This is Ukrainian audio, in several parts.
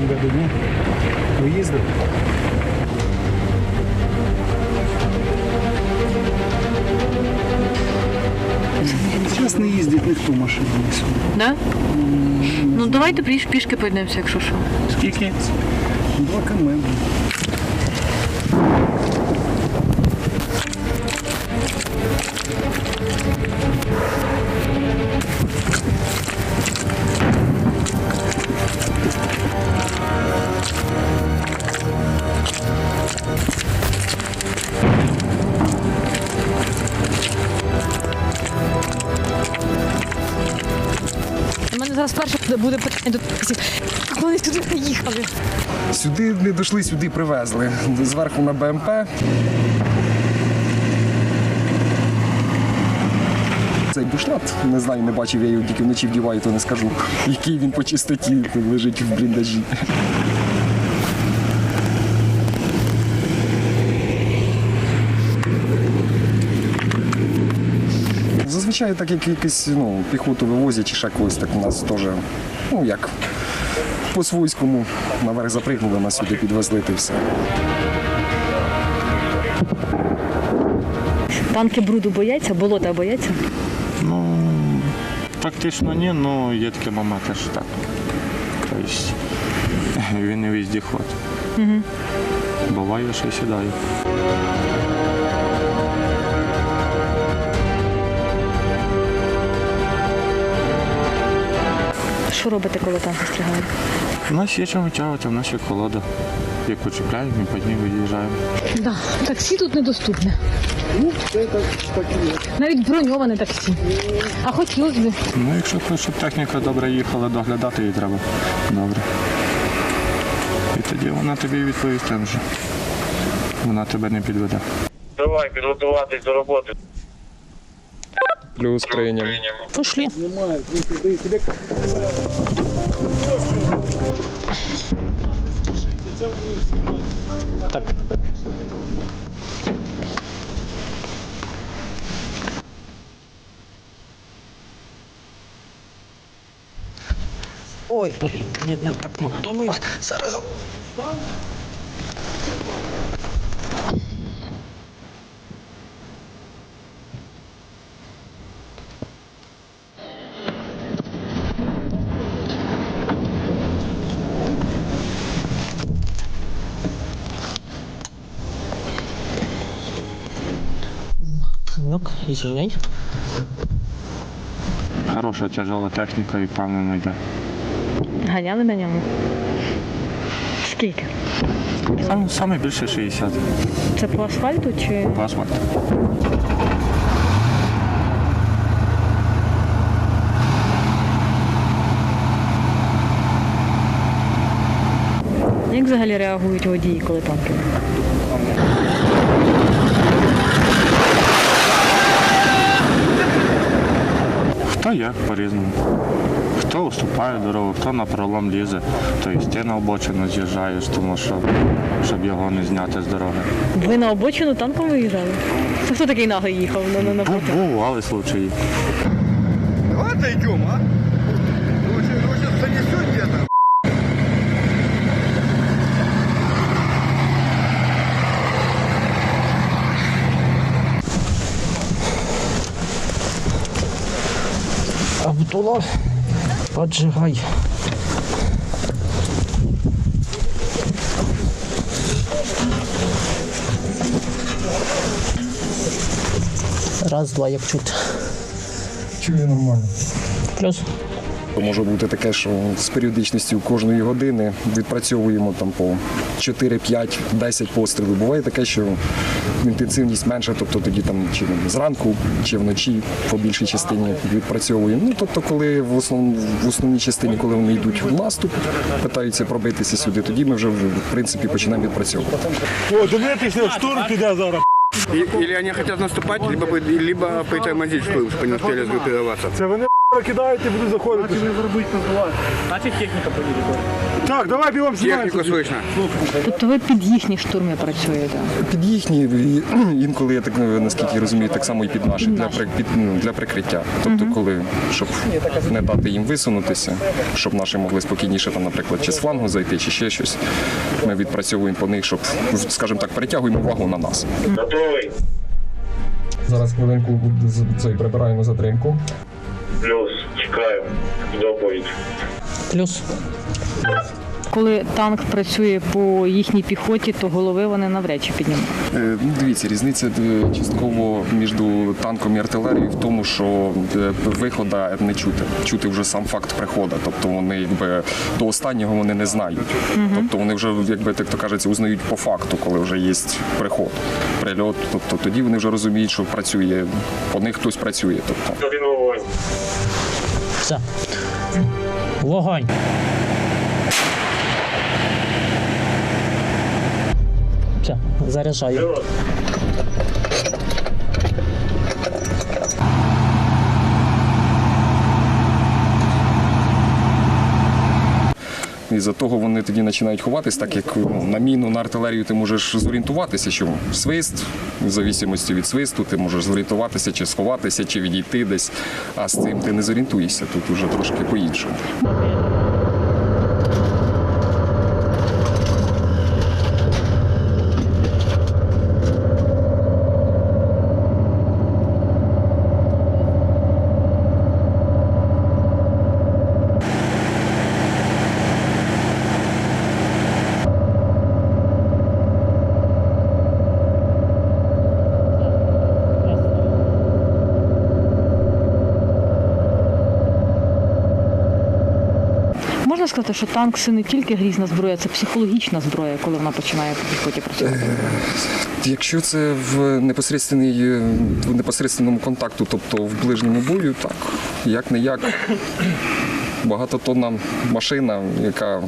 Востоке были в этом году, нет? Выезды? Зараз не їздить ніхто машинами сюди. Да? Ну давайте піш, пішки пройдемося, якщо що. Скільки? Два км. Зараз перше буде питання до. Як вони сюди приїхали? сюди не дійшли, сюди привезли. Зверху на БМП. Цей бушлат, не знаю, не бачив, я його тільки вночі вдіваю, то не скажу, який він по чистоті лежить в бліндажі. Зазвичай так як якось ну, піхоту вивозять чи ще когось, так у нас теж, ну як, по-свойському наверх запригнули, нас сюди підвезли та й все. Танки бруду бояться, болота бояться. Ну, практично ні, але є такі моменти, що так. Тобто він не віздіход. Угу. Буває, що й сідає. Що робите, коли танки стрігають? У нас є чого тягати, у нас є колода. Як почіпляємо, ми під ним виїжджаємо. Да, таксі тут недоступне. Навіть броньоване таксі. А хотілося б. Ну, якщо хочеш, щоб техніка добре їхала, доглядати її треба добре. І тоді вона тобі відповість тим же. Вона тебе не підведе. Давай підготуватись до роботи. Плюс прийняв. Пошли. Ой, блін, ні, не так думаю. Зараз. Ну-ка, извиняй. Хороша тяжела техніка і впевнено йде. Ганяли на ньому. Скільки? Саме, саме більше 60 Це по асфальту чи по асфальту. як взагалі реагують водії, коли танки? Хто як по-різному. Хто уступає дорогу, хто на пролом лізе, тобто ти на обочину з'їжджаєш, тому що щоб його не зняти з дороги. Ви на обочину танком виїжджали? Це хто такий наглий їхав на, на, на Бу- Бували случаї. Давай йдемо, а? Абдулла, поджигай. Раз, два, як чути. Чую нормально. Плюс. Може бути таке, що з періодичністю кожної години відпрацьовуємо там по 4, 5, 10 пострілів. Буває таке, що інтенсивність менша, тобто тоді там чи зранку, чи вночі по більшій частині відпрацьовуємо. Ну тобто, коли в основ, в основній частині, коли вони йдуть в наступ, питаються пробитися сюди, тоді ми вже в принципі починаємо відпрацьовувати. О, до мене ти штурм піде зараз. Или они хотят наступать, либо, бы- либо притормозить, чтобы чтобы не успели сгруппироваться. Кидають і будуть заходити. Значить техніка поїде. Так, давай бігом Технику сюди. слышно. Тобто ви під їхні штурми працюєте? Під їхні і інколи я так наскільки розумію, так само і під наші для при- під, ну, для прикриття. Тобто, коли щоб не дати їм висунутися, щоб наші могли спокійніше там, наприклад, чи з флангу зайти, чи ще щось. Ми відпрацьовуємо по них, щоб, скажімо так, перетягуємо увагу на нас. Готовий? Зараз хвилинку цей прибираємо затримку. Плюс. Чекаю. Доповідь. Плюс. Коли танк працює по їхній піхоті, то голови вони навряд чи піднімуть. Е, ну, Дивіться, різниця е, частково між танком і артилерією в тому, що е, вихода не чути. Чути вже сам факт приходу. Тобто вони якби до останнього вони не знають. Тобто вони вже, якби так то кажеться, узнають по факту, коли вже є приход, прильот. Тобто тоді вони вже розуміють, що працює, по них хтось працює. Тобто. Все. Вогонь. Все, заряджаю. І за того вони тоді починають ховатись, так як ну, на міну, на артилерію ти можеш зорієнтуватися, що свист, в зависимості від свисту, ти можеш зорієнтуватися, чи сховатися, чи відійти десь. А з цим ти не зорієнтуєшся. Тут уже трошки по-іншому. Можна сказати, що танк це не тільки грізна зброя, це психологічна зброя, коли вона починає по піхоті працювати. Якщо це в непосередній, е, в непосередньому контакту, тобто в ближньому бою, так як не як багатотонна машина, яка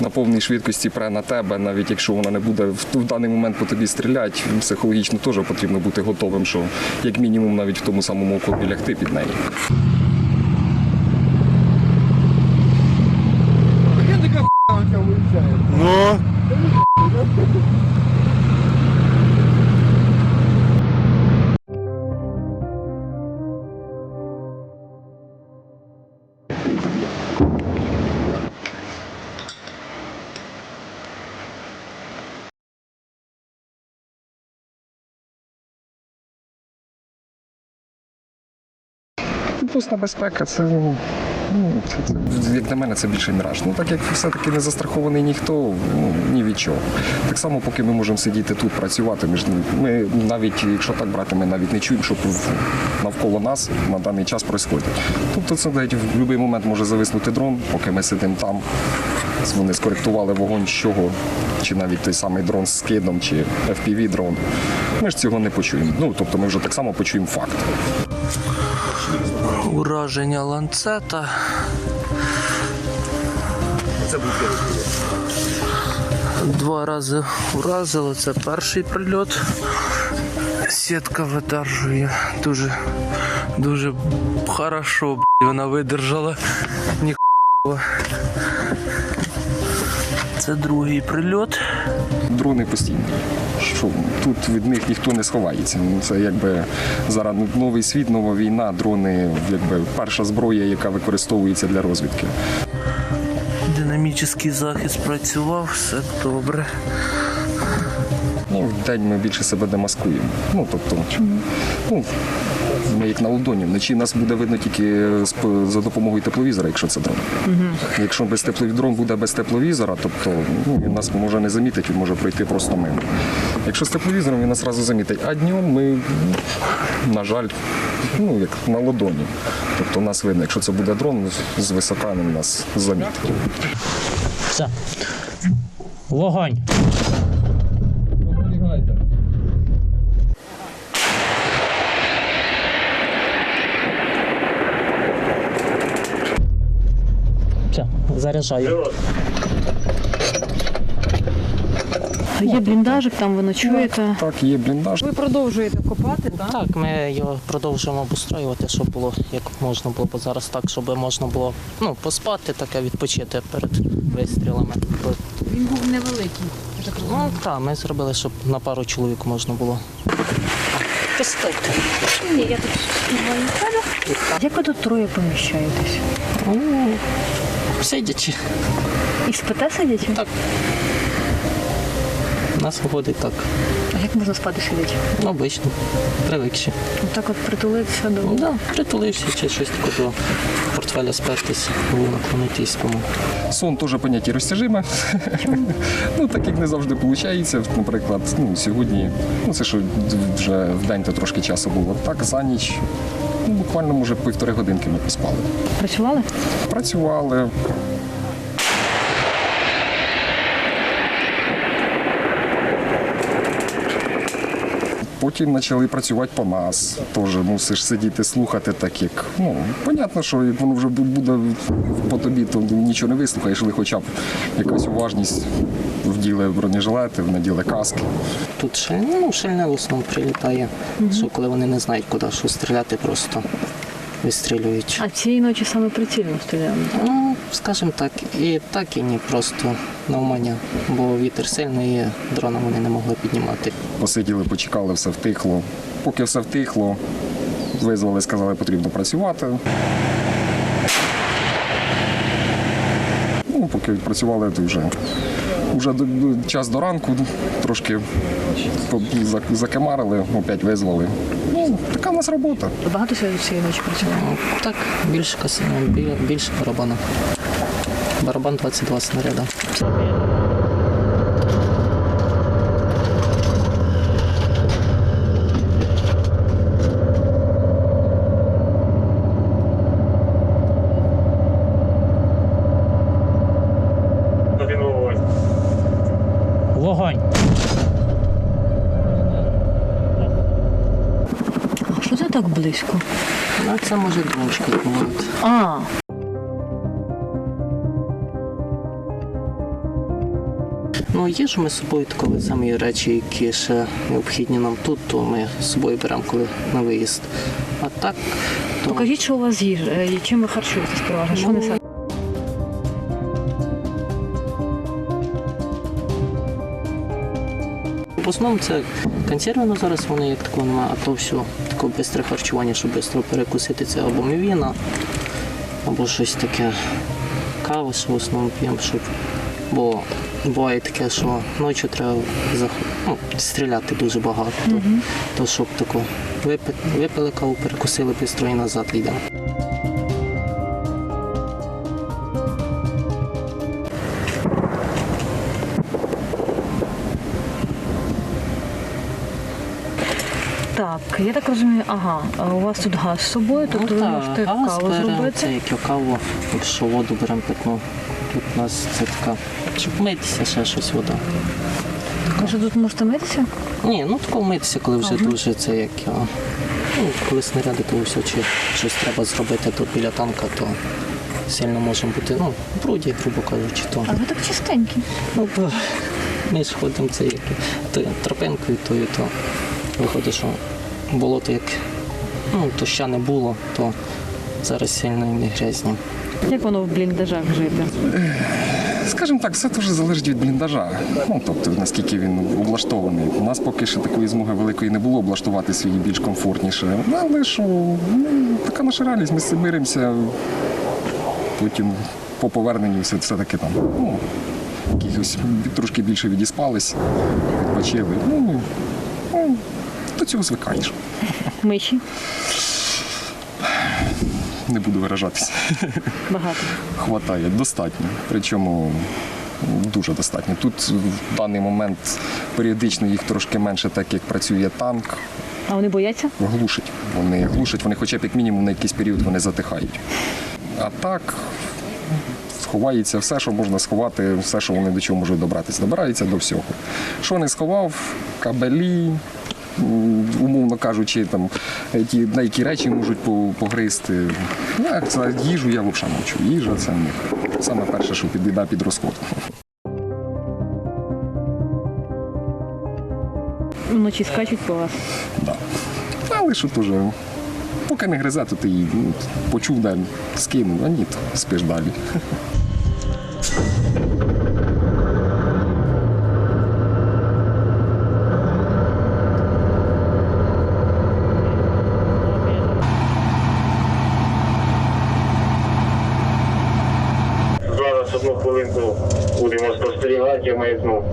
на повній швидкості пре на тебе, навіть якщо вона не буде в, в даний момент по тобі стріляти, психологічно теж потрібно бути готовим, що як мінімум навіть в тому самому окопі лягти під неї. Власна безпека ну, це, як на мене, це більше міраж. Ну так як все-таки не застрахований ніхто, ну, ні від чого. Так само, поки ми можемо сидіти тут, працювати, ми, ж, ми навіть, якщо так брати, ми навіть не чуємо, що навколо нас на даний час відбувається. Тобто це навіть в будь-який момент може зависнути дрон, поки ми сидимо там. Вони скоректували вогонь з чого, чи навіть той самий дрон з скидом, чи FPV дрон. Ми ж цього не почуємо. Ну, тобто ми вже так само почуємо факт. Ураження ланцета. Два рази уразило. Це перший прильот. Сітка видержує. Дуже, дуже хорошо, б**, вона видержала. Ніхуя. Це другий прильот. дрони постійно. Що тут від них ніхто не сховається. Ну, Це якби зараз новий світ, нова війна, дрони, якби перша зброя, яка використовується для розвідки. Динамічний захист працював, все добре. Ну, в день ми більше себе демаскуємо. Ну тобто, ну, ми як на ладоні. Вночі нас буде видно тільки за допомогою тепловізора, якщо це дрон. Якщо без теплові- дрон буде без тепловізора, тобто ну, він нас може не замітити, він може пройти просто мимо. Якщо з тепловізором він нас одразу замітить, а днем ми, на жаль, ну як на ладоні. Тобто нас видно, якщо це буде дрон, з висока він нас замітить. Все. Вогонь. Заряджаю. Є бліндажик, там ви ночуєте. Так, є бліндаж. Ви продовжуєте копати, так? Так, ми його продовжуємо обустроювати, щоб було як можна було, бо зараз так, щоб можна було ну, поспати, таке відпочити перед вистрілами. Він був невеликий. Ну так, ми зробили, щоб на пару чоловік можна було. Поставте. Як ви тут троє поміщаєтесь? Сидячи. І спите сидячи? Так. Нас виходить так. А як можна спати сидячи? Ну, обично. Привикші. Так от притулитися до. Ну, да, притулився чи щось таке до портфеля спертись, голову наклонити і спимо. Сон теж поняття розтяжиме. ну, так як не завжди виходить. Наприклад, ну, сьогодні, ну це що вже в день то трошки часу було. Так, за ніч, ну, буквально, може, півтори годинки ми поспали. Працювали? Працювали. Потім почали працювати по нас. Теж мусиш сидіти, слухати, так як. Ну, понятно, що як воно вже буде по тобі, то нічого не вислухаєш, але хоча б якась уважність вділи бронежилети, наділи каски. Тут ще ну, шальне в основному прилітає, що коли вони не знають, куди що стріляти, просто вистрілюють. А цієї ночі саме прицільно стріляли. Скажімо так, і так, і ні, просто навмання, бо вітер сильний, і дрона вони не могли піднімати. Посиділи, почекали, все втихло. Поки все втихло, визвали, сказали, потрібно працювати. Ну, поки відпрацювали, то вже, вже час до ранку, трошки закемарили, опять визвали. Ну, така в нас робота. Багато сьогодні цієї ночі працювали? Так, більше касину, більше барабана. Барабан 22 снаряда. Вогонь. Вогонь! А що це так близько? Ну, це може дрончик відмовити. А, Ну, є ж ми з собою коли самі речі, які ще необхідні нам тут, то ми з собою беремо коли на виїзд. А так, то покажіть, що у вас їжа. Е, Чим ви харчуєтесь переважно? Що несете? в основному це консерви, ну зараз вони як такого немає, а то все таке бистре харчування, щоб швидко перекусити це або мівіна, або щось таке. Каву ще в основному п'ємо, щоб. Бо буває таке, що ночі треба зах... ну, стріляти дуже багато. То, то щоб тако випити, випили каву, перекусили і назад йдемо. Так, я так розумію, ага, у вас тут газ з собою, тобто ви Ну, можете каву зробити. Це як каву, якщо воду беремо питну. Тут у нас це така, щоб митися, ще щось вода. Ви що тут можете митися? Ні, ну тако митися, коли вже дуже це як. а, Ну, коли снаряди, то все, чи щось треба зробити тут біля танка, то сильно можемо бути, ну, бруді, грубо кажучи, то. А ви так чистенькі. Ну, бо ми ж ходимо це як то тропинкою, тою, то виходить, що болото як ну, то ще не було, то зараз сильно і не грязні. Як воно в бліндажах жити? Скажімо так, все дуже залежить від бліндажа. Ну, тобто, наскільки він облаштований. У нас поки що такої змоги великої не було облаштувати свій більш комфортніше. Але що, ну, така наша реальність, ми з миримося. Потім по поверненню все, все-таки там. Ну, якихось трошки більше відіспались, відпочили. Ну, ну, до цього звикаєш. Миші? Не буду виражатися. Багато. Хватає, достатньо. Причому дуже достатньо. Тут в даний момент періодично їх трошки менше, так як працює танк. А вони бояться? глушить. Вони глушать, вони хоча б як мінімум на якийсь період вони затихають. А так сховається все, що можна сховати, все, що вони до чого можуть добратися. Добираються до всього. Що не сховав, кабелі, умовно кажучи, там, ті, на які речі можуть по- погризти. Як це їжу я взагалі мовчу. Їжа це в саме перше, що підійде під розход. Вночі скачуть по вас. Да. Але що теж, поки не гризе, то ти її ну, почув, де скинув, а ні, то спиш далі. хвилинку будемо спостерігати, я маякну.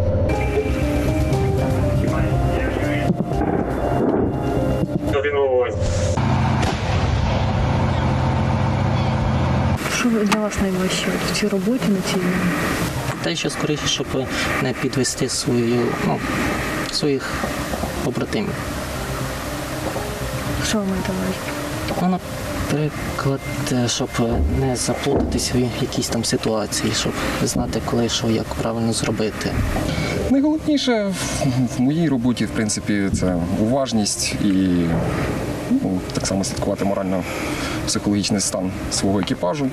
Один вогонь. Що для вас найважче в цій роботі на цій війні? Те, що скоріше, щоб не підвести свою, ну, своїх побратимів. Що ви маєте на увазі? Ну, наприклад, е, щоб не заплутатись в якійсь там ситуації, щоб знати, коли що, як правильно зробити. Найголовніше в- в моїй роботі, в принципі, це уважність і ну, так само слідкувати морально-психологічний стан свого екіпажу.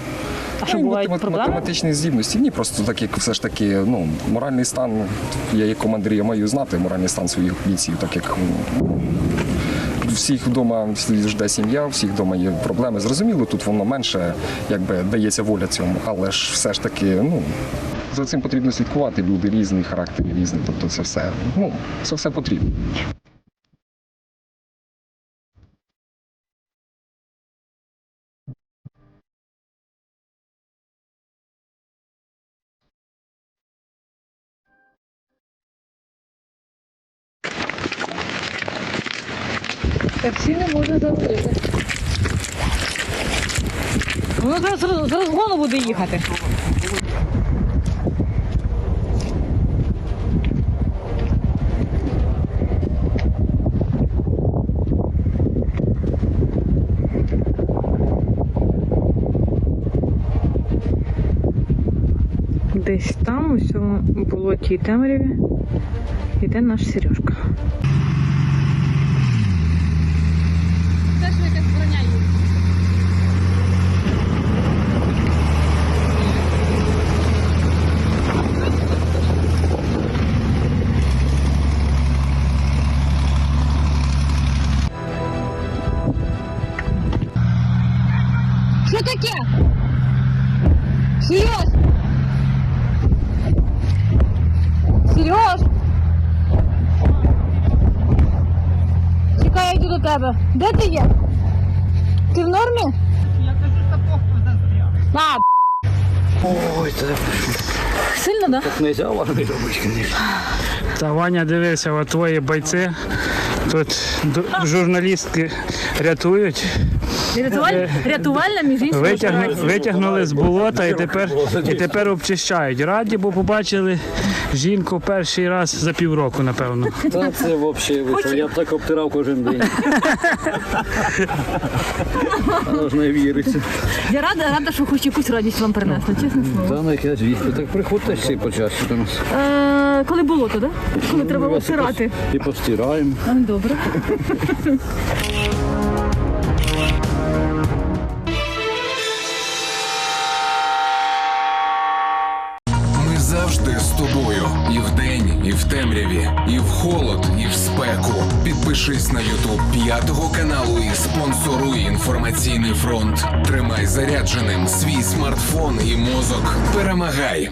А що Ну, бувають математичні здібності. Ні, просто так як все ж таки, ну, моральний стан, я як командир, я маю знати моральний стан своїх бійців, так як ну, всіх вдома жде сім'я, всіх вдома є проблеми. Зрозуміло, тут воно менше якби дається воля цьому, але ж все ж таки, ну. За цим потрібно слідкувати, люди різні, характери різні, тобто це все, ну, це все потрібно. Таксі не можна закрити. Воно зараз з розгону буде їхати. Десь там, у цьому болоті темряві, йде наш Сережка. Сереж! Чекаю, йду до тебе. Де ти є? Ти в нормі? Я кажу, сапог застряг. Ой, це А, сильно, да? Нельзя важный робити, конечно. Та Ваня, дивися, от твої бойці. Тут д- журналістки рятують. Рятуваль... Рятувальна між іншим. Витягну, витягнули з болота і тепер, і тепер обчищають. Раді, бо побачили жінку перший раз за півроку, напевно. Та це взагалі вийшло. Я б так обтирав кожен день. Не віриться. Я рада, рада, що хоч якусь радість вам принесла, чесне слово. Та ну яке звісно. Так приходьте всі почаще до нас. Е, коли болото, да? Коли треба Ми вас і обсирати. І постираємо. Добре. Фронт. Тримай зарядженим свій смартфон і мозок. Перемагай!